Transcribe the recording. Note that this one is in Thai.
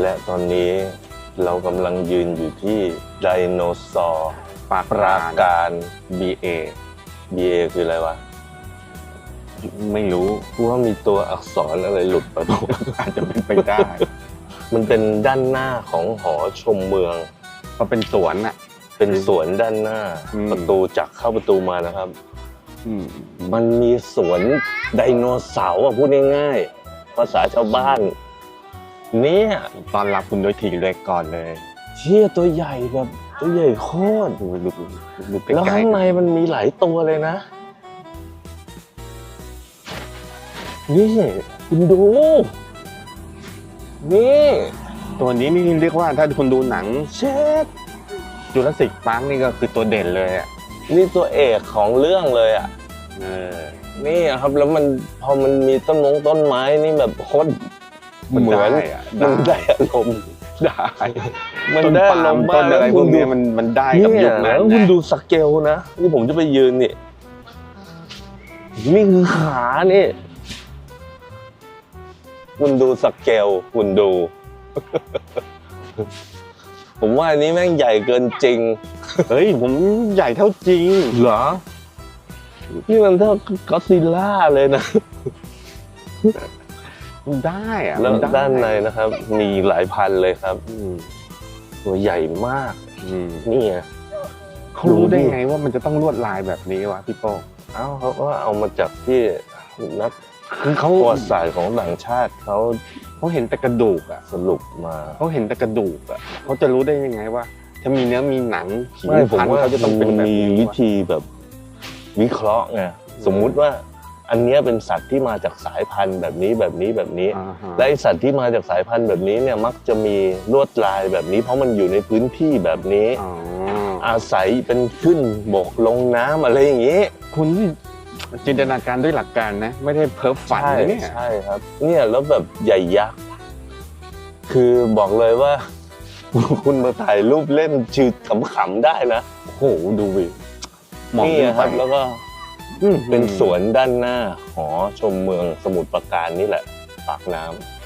และตอนนี้เรากำลังยืนอยู่ที่ไดโนเสาร์ปากปราการ BA BA คืออะไรวะ ไม่รู้กูว่ามีตัวอักษรอะไรหลุดไปบ้าง อาจจะเป็นไปได้มันเป็นด้านหน้าของหอชมเมืองก็เป็นสวนอะ เป็นสวนด้านหน้า อืม ประตูจากเข้าประตูมานะครับ อืมมันมีสวนไดโนเสาร์อะพูดง่ายๆภาษาชาวบ้าน เนี่ยตอนรับคุณด้วยทีเล็กก่อนเลย เชี่ยตัวใหญ่แบบตัวใหญ่โคตรดูดูดูดูใกล้ๆแล้วข้างในมันมีหลายตัวเลยนะ นี่คุณดู นี่ ตัวนี้นี่เรียกว่าถ้าคุณดูหนังเช็ดจูราสสิกพาร์คนี่ก็คือตัวเด่นเลยอะนี่ตัวเอกของเรื่องเลยอะเออนี่อะครับแล้วมันพอมันมีต้นมงต้นไม้นี่แบบโคตร เหมือนได้อะมันได้ได้อารมณ์ได้มันต้นได้ปาอาล์รมมณ์ต้มานกอะไรพคุวณกดูเนี้ยมันมันได้กับยุเนี่คยนั้แล้วนคุณนะดูสเกลนะนี่ผมจะไปยืนนี่นี่คือขานี่คุณดูสเกลคุณดู ผมว่าอันนี้แม่งใหญ่เกินจริง เฮ้ย ผมใหญ่เท่าจริง เหรอ นี่มันเท่าก็อดซิลล่าเลยนะมัน ได้อะแล้วมัได้านในนะครับ มีหลายพันเลยครับอืมตัวใหญ่มากอืมนี่ไงเขารู้ได้ไงว่ามันจะต้องลวดลายแบบนี้วะพี่โป้งเอ้าเขาก็เอามาจากที่นักคือเขาประวัติศาสตร์ของต่างชาติเขาเขาเห็นแต่กระดูกอะสรุปมาเขาเห็นแต่กระดูกอะเขาจะรู้ได้ยังไงว่าถ้ามีเนื้อมีหนังผีไม่ผมพันธุ์ว่าเขาจะต้องเป็นมันแบบมีนี้วิวะธีแบบ วิเคราะห์ไงสมมุติว่า อันเนี้ยเป็นสัตว์ที่มาจากสายพันธุ์แบบนี้แบบนี้แบบนี้อ่าฮะและไอสัตว์ที่มาจากสายพันธุ์แบบนี้เนี่ยมักจะมีลวดลายแบบนี้ เพราะมันอยู่ในพื้นที่แบบนี้อ๋ออาศัยเป็นขึ้นบกลงน้ำอะไรอย่างนี้ คุณนี่จินตนาการด้วยหลักการนะ ไม่ได้เพ้อฝันใช่นะเนี่ยใช่ครับ เนี่ยแล้วแบบใหญ่ยักษ์คือบอกเลยว่า คุณมาถ่ายรูปเล่นชื่อขำๆได้นะโอ้โหดูวิมองนี่ขึ้นคไปรับแล้วก็อืม เป็นสวนด้านหน้าหอชมเมืองสมุทรปราการนี่แหละปากน้ำ